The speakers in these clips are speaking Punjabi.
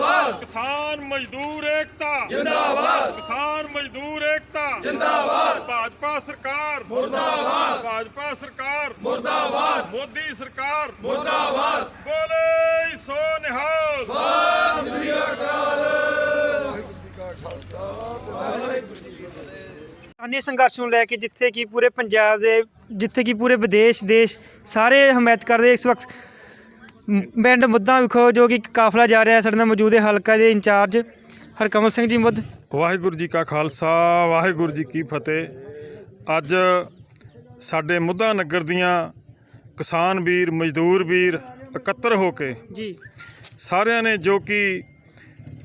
ਜਿੰਦਾਬਾਦ। ਕਿਸਾਨ ਮਜ਼ਦੂਰ ਏਕਤਾ। ਜਿੰਦਾਬਾਦ। ਕਿਸਾਨ ਮਜ਼ਦੂਰ ਏਕਤਾ। ਜਿੰਦਾਬਾਦ। ਭਾਜਪਾ ਸਰਕਾਰ। ਮੁਰਦਾਬਾਦ। ਭਾਜਪਾ ਸਰਕਾਰ। ਮੁਰਦਾਬਾਦ। ਮੋਦੀ ਸਰਕਾਰ। ਮੁਰਦਾਬਾਦ। ਬੋਲੇ ਸੋ ਨਿਹਾਲ। ਅਨੇ ਸੰਘਰਸ਼ ਨੂੰ ਲੈ ਕੇ ਜਿੱਥੇ ਕਿ ਪੂਰੇ ਪੰਜਾਬ ਦੇ ਜਿੱਥੇ ਕਿ ਪੂਰੇ ਵਿਦੇਸ਼ ਦੇਸ਼ ਸਾਰੇ ਹਮਾਇਤ ਕਰਦੇ ਇਸ ਵਕਤ। ਪਿੰਡ ਮੁੱਦਾ ਵਿਖੋ ਜੋ ਕਿ ਇੱਕ ਕਾਫਲਾ ਜਾ ਰਿਹਾ ਹੈ ਸਾਡੇ ਨਾਲ ਮੌਜੂਦ ਹੈ ਹਲਕਾ ਦੇ ਇੰਚਾਰਜ ਹਰਕਮਲ ਸਿੰਘ ਜੀ ਮੁੱਦ। ਵਾਹਿਗੁਰੂ ਜੀ ਕਾ ਖਾਲਸਾ ਵਾਹਿਗੁਰੂ ਜੀ ਕੀ ਫਤਿਹ। ਅੱਜ ਸਾਡੇ ਮੁੱਦਾ ਨਗਰ ਦੀਆਂ ਕਿਸਾਨ ਵੀਰ ਮਜ਼ਦੂਰ ਵੀਰ ਇਕੱਤਰ ਹੋ ਕੇ ਜੀ। ਸਾਰਿਆਂ ਨੇ ਜੋ ਕਿ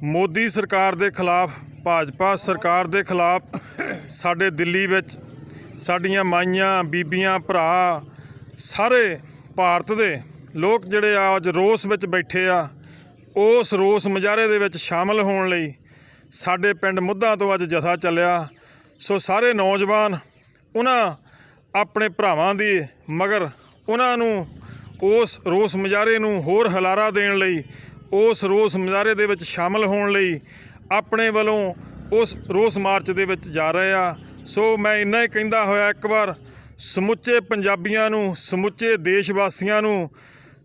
ਮੋਦੀ ਸਰਕਾਰ ਦੇ ਖਿਲਾਫ ਭਾਜਪਾ ਸਰਕਾਰ ਦੇ ਖਿਲਾਫ ਸਾਡੇ ਦਿੱਲੀ ਵਿੱਚ ਸਾਡੀਆਂ ਮਾਈਆਂ ਬੀਬੀਆਂ ਭਰਾ ਸਾਰੇ ਭਾਰਤ ਦੇ ਲੋਕ ਜਿਹੜੇ ਆ ਅੱਜ ਰੋਸ ਵਿੱਚ ਬੈਠੇ ਆ, ਉਸ ਰੋਸ ਮੁਜ਼ਾਹਰੇ ਦੇ ਵਿੱਚ ਸ਼ਾਮਲ ਹੋਣ ਲਈ ਸਾਡੇ ਪਿੰਡ ਮੁੱਦਾ ਤੋਂ ਅੱਜ ਜਥਾ ਚੱਲਿਆ। ਸੋ ਸਾਰੇ ਨੌਜਵਾਨ, ਉਹਨਾਂ ਆਪਣੇ ਭਰਾਵਾਂ ਦੀ ਮਗਰ ਉਹਨਾਂ ਨੂੰ ਉਸ ਰੋਸ ਮੁਜ਼ਾਹਰੇ ਨੂੰ ਹੋਰ ਹਲਾਰਾ ਦੇਣ ਲਈ, ਉਸ ਰੋਸ ਮੁਜ਼ਾਹਰੇ ਦੇ ਵਿੱਚ ਸ਼ਾਮਲ ਹੋਣ ਲਈ ਆਪਣੇ ਵੱਲੋਂ ਉਸ ਰੋਸ ਮਾਰਚ ਦੇ ਵਿੱਚ ਜਾ ਰਹੇ ਆ। ਸੋ ਮੈਂ ਇੰਨਾ ਹੀ ਕਹਿੰਦਾ ਹੋਇਆ ਇੱਕ ਵਾਰ, ਸਮੁੱਚੇ ਪੰਜਾਬੀਆਂ ਨੂੰ, ਸਮੁੱਚੇ ਦੇਸ਼ ਵਾਸੀਆਂ ਨੂੰ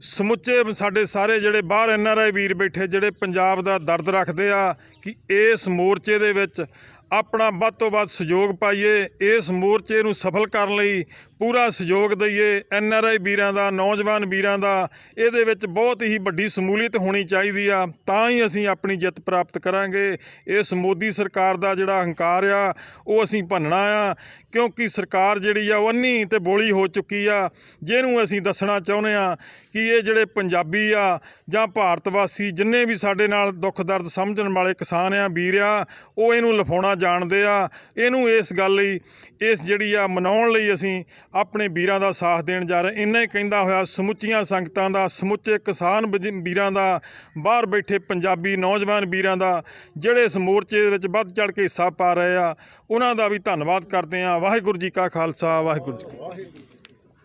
ਸਮੁੱਚੇ ਸਾਡੇ ਸਾਰੇ ਜਿਹੜੇ ਬਾਹਰ ਐਨ ਆਰ ਆਈ ਵੀਰ ਬੈਠੇ, ਜਿਹੜੇ ਪੰਜਾਬ ਦਾ ਦਰਦ ਰੱਖਦੇ ਆ ਕਿ ਇਸ ਮੋਰਚੇ ਦੇ ਵਿੱਚ ਆਪਣਾ ਵੱਧ ਤੋਂ ਵੱਧ ਸਹਿਯੋਗ ਪਾਈਏ, ਇਸ ਮੋਰਚੇ ਨੂੰ ਸਫਲ ਕਰਨ ਲਈ ਪੂਰਾ ਸਹਿਯੋਗ ਦਈਏ। ਐਨ ਆਰ ਆਈ ਵੀਰਾਂ ਦਾ, ਨੌਜਵਾਨ ਵੀਰਾਂ ਦਾ, ਇਹਦੇ ਵਿੱਚ ਬਹੁਤ ਹੀ ਵੱਡੀ ਸਮੂਲੀਅਤ ਹੋਣੀ ਚਾਹੀਦੀ ਆ। ਤਾਂ ਹੀ ਅਸੀਂ ਆਪਣੀ ਜਿੱਤ ਪ੍ਰਾਪਤ ਕਰਾਂਗੇ। ਇਸ ਮੋਦੀ ਸਰਕਾਰ ਦਾ ਜਿਹੜਾ ਹੰਕਾਰ ਆ, ਉਹ ਅਸੀਂ ਭੰਨਣਾ ਆ। ਕਿਉਂਕਿ ਸਰਕਾਰ ਜਿਹੜੀ ਆ, ਉਹ ਅੰਨੀ ਤੇ ਬੋਲੀ ਹੋ ਚੁੱਕੀ ਆ। ਜਿਹਨੂੰ ਅਸੀਂ ਦੱਸਣਾ ਚਾਹੁੰਦੇ ਆ ਕਿ ਇਹ ਜਿਹੜੇ ਪੰਜਾਬੀ ਆ ਜਾਂ ਭਾਰਤ ਵਾਸੀ, ਜਿੰਨੇ ਵੀ ਸਾਡੇ ਨਾਲ ਦੁੱਖ ਦਰਦ ਸਮਝਣ ਵਾਲੇ ਕਿਸਾਨ ਆ, ਵੀਰ ਆ, ਉਹ ਇਹਨੂੰ ਲਫਾਉਣਾ ਜਾਣਦੇ ਆ। ਇਹਨੂੰ ਇਸ ਗੱਲ ਲਈ, ਇਸ ਜਿਹੜੀ ਆ, ਮਨਾਉਣ ਲਈ ਅਸੀਂ ਆਪਣੇ ਵੀਰਾਂ ਦਾ ਸਾਥ ਦੇਣ ਜਾ ਰਹੇ। ਇੰਨਾ ਹੀ ਕਹਿੰਦਾ ਹੋਇਆ ਸਮੁੱਚੀਆਂ ਸੰਗਤਾਂ ਦਾ ਸਮੁੱਚੇ ਕਿਸਾਨ ਵੀਰਾਂ ਦਾ ਬਾਹਰ ਬੈਠੇ ਪੰਜਾਬੀ ਨੌਜਵਾਨ ਵੀਰਾਂ ਦਾ ਜਿਹੜੇ ਇਸ ਮੋਰਚੇ ਦੇ ਵਿੱਚ ਵੱਧ ਚੜ ਕੇ ਹਿੱਸਾ ਪਾ ਰਹੇ ਆ ਉਹਨਾਂ ਦਾ ਵੀ ਧੰਨਵਾਦ ਕਰਦੇ ਆ ਵਾਹਿਗੁਰੂ ਜੀ ਕਾ ਖਾਲਸਾ ਵਾਹਿਗੁਰੂ ਜੀ।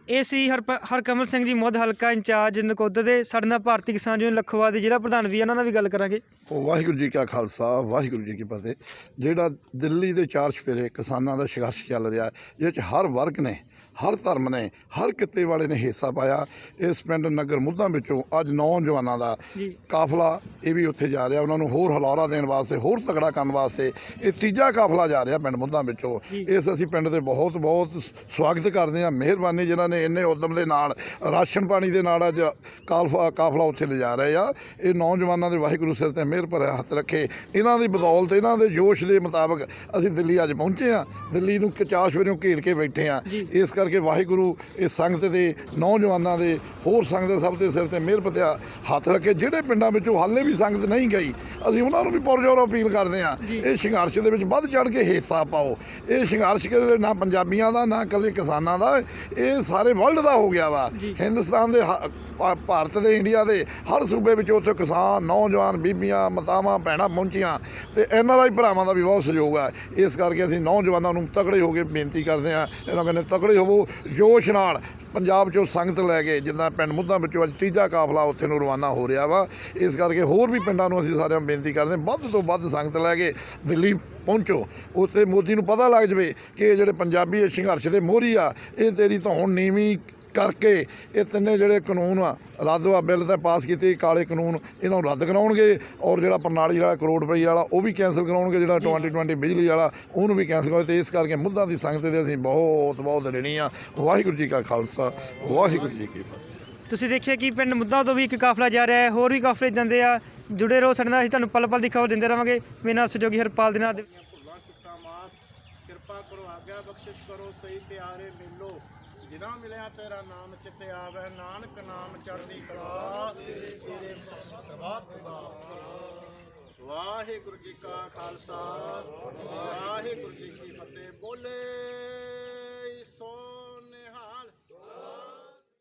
ਇਹ ਸੀ ਹਰ ਹਰਕਮਲ ਸਿੰਘ ਜੀ ਮੁੱਦ ਹਲਕਾ ਇੰਚਾਰਜ ਨਕੋਦਰ ਦੇ। ਸਾਡੇ ਨਾਲ ਭਾਰਤੀ ਕਿਸਾਨ ਯੂਨੀਅਨ ਲੱਖੋਵਾਲ ਦੇ ਜਿਹੜਾ ਪ੍ਰਧਾਨ ਵੀ ਆ, ਉਹਨਾਂ ਨਾਲ ਵੀ ਗੱਲ ਕਰਾਂਗੇ। ਵਾਹਿਗੁਰੂ ਜੀ ਕਾ ਖਾਲਸਾ ਵਾਹਿਗੁਰੂ ਜੀ ਕੀ ਫਤਿਹ। ਜਿਹੜਾ ਦਿੱਲੀ ਦੇ ਚਾਰ ਚੁਫੇਰੇ ਕਿਸਾਨਾਂ ਦਾ ਸੰਘਰਸ਼ ਚੱਲ ਰਿਹਾ ਜਿਹ ਚ ਹਰ ਵਰਗ ਨੇ ਹਰ ਧਰਮ ਨੇ ਹਰ ਕਿੱਤੇ ਵਾਲੇ ਨੇ ਹਿੱਸਾ ਪਾਇਆ। ਇਸ ਪਿੰਡ ਨਗਰ ਮੁੱਦਾ ਵਿੱਚੋਂ ਅੱਜ ਨੌਜਵਾਨਾਂ ਦਾ ਕਾਫਲਾ ਇਹ ਵੀ ਉੱਥੇ ਜਾ ਰਿਹਾ। ਉਹਨਾਂ ਨੂੰ ਹੋਰ ਹਲਾਰਾ ਦੇਣ ਵਾਸਤੇ ਹੋਰ ਤਗੜਾ ਕਰਨ ਵਾਸਤੇ ਇਹ ਤੀਜਾ ਕਾਫਲਾ ਜਾ ਰਿਹਾ ਪਿੰਡ ਮੁੱਦਾ ਵਿੱਚੋਂ। ਇਸ ਅਸੀਂ ਪਿੰਡ ਦੇ ਬਹੁਤ ਬਹੁਤ ਸਵਾਗਤ ਕਰਦੇ ਹਾਂ। ਮਿਹਰਬਾਨੀ ਜਿਨ੍ਹਾਂ ਨੇ ਇੰਨੇ ਉਦਮ ਦੇ ਨਾਲ ਰਾਸ਼ਨ ਪਾਣੀ ਦੇ ਨਾਲ ਅੱਜ ਕਾਫਲਾ ਕਾਫਲਾ ਉੱਥੇ ਲਿਜਾ ਰਹੇ ਆ। ਇਹ ਨੌਜਵਾਨਾਂ ਦੇ ਵਾਹਿਗੁਰੂ ਸਿਰ ਤੇ ਮਿਹਰ ਭਰਿਆ ਹੱਥ ਰੱਖੇ। ਇਹਨਾਂ ਦੀ ਬਦੌਲਤ ਇਹਨਾਂ ਦੇ ਜੋਸ਼ ਦੇ ਮੁਤਾਬਕ ਅਸੀਂ ਦਿੱਲੀ ਅੱਜ ਪਹੁੰਚੇ ਆ ਦਿੱਲੀ ਨੂੰ ਚਾਰ ਸਵੇਰੋਂ ਘੇਰ ਕੇ ਬੈਠੇ ਆ ਜੀ। ਇਸ ਕਰਕੇ ਵਾਹਿਗੁਰੂ ਇਸ ਸੰਗਤ ਦੇ ਨੌਜਵਾਨਾਂ ਦੇ ਹੋਰ ਸੰਗਤ ਸਭ ਦੇ ਸਿਰ ਤੇ ਮਿਹਰ ਭਰਿਆ ਹੱਥ ਰੱਖੇ। ਜਿਹੜੇ ਪਿੰਡਾਂ ਵਿੱਚੋਂ ਹਾਲੇ ਵੀ ਸੰਗਤ ਨਹੀਂ ਗਈ ਅਸੀਂ ਉਹਨਾਂ ਨੂੰ ਵੀ ਪੁਰਜੋਰ ਅਪੀਲ ਕਰਦੇ ਆ ਜੀ। ਇਹ ਸੰਘਰਸ਼ ਦੇ ਵਿੱਚ ਵੱਧ ਚੜ ਕੇ ਹਿੱਸਾ ਪਾਓ। ਇਹ ਸੰਘਰਸ਼ ਕਿਹੜੇ ਨਾ ਪੰਜਾਬੀਆਂ ਦਾ ਨਾ ਇਕੱਲੇ ਕਿਸਾਨਾਂ ਦਾ। ਇਹ ਸਾਰੇ ਵਰਲਡ ਦਾ ਹੋ ਗਿਆ ਵਾ। ਹਿੰਦੁਸਤਾਨ ਦੇ ਹ- ਭਾਰਤ ਦੇ, ਇੰਡੀਆ ਦੇ, ਹਰ ਸੂਬੇ ਵਿੱਚ ਉੱਥੇ ਕਿਸਾਨ, ਨੌਜਵਾਨ, ਬੀਬੀਆਂ, ਮਾਤਾਵਾਂ, ਭੈਣਾਂ ਪਹੁੰਚੀਆਂ। ਤੇ ਐਨ ਆਰ ਆਈ ਭਰਾਵਾਂ ਦਾ ਵੀ ਬਹੁਤ ਸਹਿਯੋਗ ਹੈ ਇਸ ਕਰਕੇ ਅਸੀਂ ਨੌਜਵਾਨਾਂ ਨੂੰ ਤਕੜੇ ਹੋ ਕੇ ਬੇਨਤੀ ਕਰਦੇ ਹਾਂ। ਇਹਨਾਂ ਕਹਿੰਦੇ, ਤਕੜੇ ਹੋਵੋ, ਜੋਸ਼ ਨਾਲ। ਪੰਜਾਬ ਚੋਂ ਸੰਗਤ ਲੈ ਕੇ, ਜਿੱਦਾਂ ਪਿੰਡ ਮੁੱਦਾਂ ਵਿੱਚੋਂ ਅੱਜ ਤੀਜਾ ਕਾਫਲਾ ਉੱਥੇ ਨੂੰ ਰਵਾਨਾ ਹੋ ਰਿਹਾ ਵਾ। ਇਸ ਕਰਕੇ ਹੋਰ ਵੀ ਪਿੰਡਾਂ ਨੂੰ ਅਸੀਂ ਸਾਰਿਆਂ ਨੂੰ ਬੇਨਤੀ ਕਰਦੇ ਹਾਂ, ਵੱਧ ਤੋਂ ਵੱਧ ਸੰਗਤ ਲੈ ਕੇ ਦਿੱਲੀ ਪਹੁੰਚੋ। ਉੱਥੇ ਮੋਦੀ ਨੂੰ ਪਤਾ ਲੱਗ ਜਵੇ ਕਿ ਜਿਹੜੇ ਪੰਜਾਬੀ ਸੰਘਰਸ਼ ਦੇ ਮੋਹਰੀ ਆ, ਇਹ ਤੇਰੀ ਧੌਣ ਨੀਵੀਂ ਕਰਕੇ ਇਹ ਤਿੰਨੇ ਜਿਹੜੇ ਕਾਨੂੰਨ ਆ ਰੱਦ ਵਾ ਬਿੱਲ ਤਾਂ ਪਾਸ ਕੀਤੇ ਕਾਲੇ ਕਾਨੂੰਨ ਇਹਨਾਂ ਨੂੰ ਰੱਦ ਕਰਾਉਣਗੇ ਔਰ ਜਿਹੜਾ ਪ੍ਰਣਾਲੀ ਵਾਲਾ ਕਰੋੜ ਰੁਪਏ ਵਾਲਾ ਉਹ ਵੀ ਕੈਂਸਲ ਕਰਾਉਣਗੇ ਜਿਹੜਾ 2020 ਬਿਜਲੀ ਵਾਲਾ ਉਹਨੂੰ ਵੀ ਕੈਂਸਲ ਕਰਾਉਣਗੇ। ਤੇ ਇਸ ਕਰਕੇ ਮੁੱਦਾ ਦੀ ਸੰਗਤ ਦੇ ਅਸੀਂ ਬਹੁਤ ਬਹੁਤ ਰਣੀ ਆ। ਵਾਹਿਗੁਰੂ ਜੀ ਕਾ ਖਾਲਸਾ ਵਾਹਿਗੁਰੂ ਜੀ ਕੀ ਫਤਿਹ। ਤੁਸੀਂ ਦੇਖਿਆ ਕਿ ਪਿੰਡ ਮੁੱਦਾ ਤੋਂ ਵੀ ਇੱਕ ਕਾਫਲਾ ਜਾ ਰਿਹਾ ਹੈ ਹੋਰ ਵੀ ਕਾਫਲੇ ਜਾਂਦੇ ਆ ਜੁੜੇ ਰਹੋ ਸਾਡੇ ਨਾਲ ਅਸੀਂ ਤੁਹਾਨੂੰ ਪਲ ਪਲ ਦੀ ਖਬਰ ਦਿੰਦੇ ਰਵਾਂਗੇ ਮੇਰੇ ਨਾਲ ਸਹਿਯੋਗੀ ਹਰਪਾਲ ਦੇ ਨਾਲ। ਕਿਰਪਾ ਕਰੋ ਆਗਿਆ ਬਖਸ਼ਿਸ਼ ਕਰੋ ਸਹੀ ਪਿਆਰੇ ਮਿਲੋ। ਜਿਨਾ ਮਿਲਿਆ ਤੇਰਾ ਨਾਮ ਚਿੱਤੇ ਆਵੇ, ਨਾਨਕ ਨਾਮ ਚੜ੍ਹਦੀ ਕਲਾ, ਤੇਰੇ ਸਰਬੱਤ ਦਾ ਵਾਹਿਗੁਰੂ ਜੀ ਕਾ ਖਾਲਸਾ, ਵਾਹਿਗੁਰੂ ਜੀ ਕੀ ਫਤਿਹ। ਬੋਲੇ ਸੋ